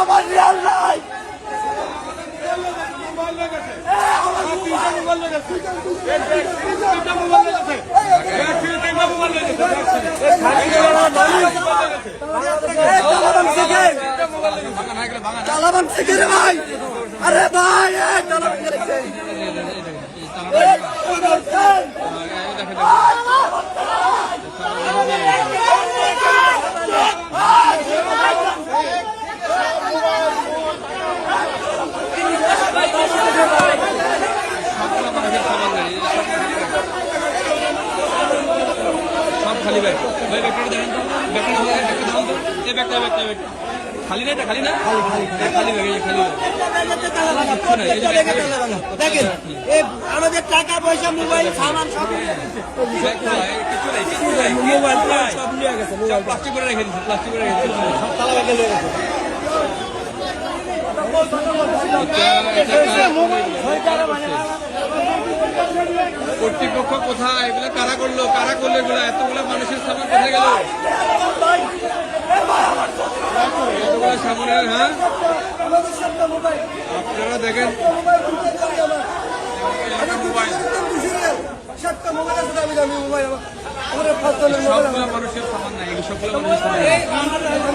আমার রিয়াল নাই তালাবান থেকে ভাঙা না গেলে ভাঙা না তালাবান থেকে রে ভাই আরে ভাই এ, তালাবান খালি ব্যাগ। ভাই ব্যাগটা দেখেন তো। ব্যাগটা দেখেন তো। এই ব্যাগটা ব্যাগটা ব্যাগ খালি না এটা খালি না? খালি খালি খালি। ব্যাগ এই খালি দেখেন আমাদের টাকা পয়সা মোবাইল সামান সব কিছু নাই কিছু নাই মোবাইল সব নিয়ে গেছে সব প্লাস্টিক করে রেখে দিচ্ছে প্লাস্টিক করে রেখে দিচ্ছে তালা বাগে নিয়ে গেছে। কর্তৃপক্ষ কোথায়? এগুলো কারা করল? কারা করল এগুলো? এতগুলো মানুষের সামনে কোথায় গেল? এতগুলো সামনের হ্যাঁ? আপনারা দেখেন। মোবাইল মানুষের সামান নাই সবগুলো মানুষের সামান